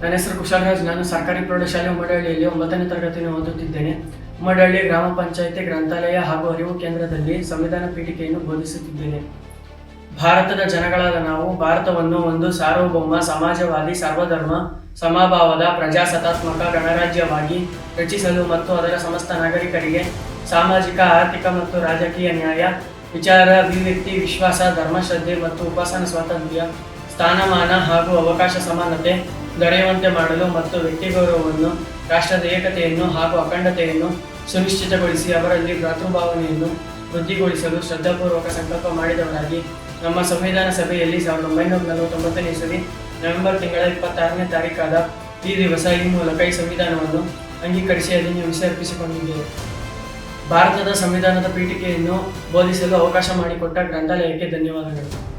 ನನ್ನ ಹೆಸರು ಕುಶಾಲರಾಜ್ ನಾನು ಸರ್ಕಾರಿ ಪ್ರೌಢಶಾಲೆ ಉಮ್ಮಡಹಳ್ಳಿಯಲ್ಲಿ ಒಂಬತ್ತನೇ ತರಗತಿಯನ್ನು ಓದುತ್ತಿದ್ದೇನೆ. ಉಮ್ಮಡಹಳ್ಳಿ ಗ್ರಾಮ ಪಂಚಾಯಿತಿ ಗ್ರಂಥಾಲಯ ಹಾಗೂ ಅರಿವು ಕೇಂದ್ರದಲ್ಲಿ ಸಂವಿಧಾನ ಪೀಠಿಕೆಯನ್ನು ಬೋಧಿಸುತ್ತಿದ್ದೇನೆ. ಭಾರತದ ಜನಗಳಾದ ನಾವು ಭಾರತವನ್ನು ಒಂದು ಸಾರ್ವಭೌಮ, ಸಮಾಜವಾದಿ, ಸರ್ವಧರ್ಮ, ಸಮಭಾವದ, ಪ್ರಜಾಸತ್ತಾತ್ಮಕ, ಗಣರಾಜ್ಯವಾಗಿ ರಚಿಸಲು ಮತ್ತು ಅದರ ಸಮಸ್ತ ನಾಗರಿಕರಿಗೆ ಸಾಮಾಜಿಕ, ಆರ್ಥಿಕ ಮತ್ತು ರಾಜಕೀಯ ನ್ಯಾಯ, ವಿಚಾರ, ಅಭಿವ್ಯಕ್ತಿ, ವಿಶ್ವಾಸ ಧರ್ಮಶ್ರದ್ಧೆ ಮತ್ತು ಉಪಾಸನ ಸ್ವಾತಂತ್ರ್ಯ, ಸ್ಥಾನಮಾನ ಹಾಗೂ ಅವಕಾಶ ಸಮಾನತೆ ದೊರೆಯುವಂತೆ ಮಾಡಲು ಮತ್ತು ವ್ಯಕ್ತಿ ಗೌರವವನ್ನು, ರಾಷ್ಟ್ರದ ಏಕತೆಯನ್ನು ಹಾಗೂ ಅಖಂಡತೆಯನ್ನು ಸುನಿಶ್ಚಿತಗೊಳಿಸಿ ಅವರಲ್ಲಿ ಭ್ರಾತೃಭಾವನೆಯನ್ನು ವೃದ್ಧಿಗೊಳಿಸಲು ಶ್ರದ್ಧಾಪೂರ್ವಕ ಸಂಕಲ್ಪ ಮಾಡಿದವರಾಗಿ ನಮ್ಮ ಸಂವಿಧಾನ ಸಭೆಯಲ್ಲಿ ಸಾವಿರದ ಒಂಬೈನೂರ ನಲವತ್ತೊಂಬತ್ತನೇ ಇಸವಿ ನವೆಂಬರ್ ತಿಂಗಳ ಇಪ್ಪತ್ತಾರನೇ ತಾರೀಕಾದ ಈ ದಿವಸ ಈ ಮೂಲಕ ಈ ಸಂವಿಧಾನವನ್ನು ಅಂಗೀಕರಿಸಿ ಅದನ್ನು ವಿಸರ್ಪಿಸಿಕೊಂಡಿದ್ದೇವೆ. ಭಾರತದ ಸಂವಿಧಾನದ ಪೀಠಿಕೆಯನ್ನು ಬೋಧಿಸಲು ಅವಕಾಶ ಮಾಡಿಕೊಟ್ಟ ಗ್ರಂಥಾಲಯಕ್ಕೆ ಧನ್ಯವಾದಗಳು.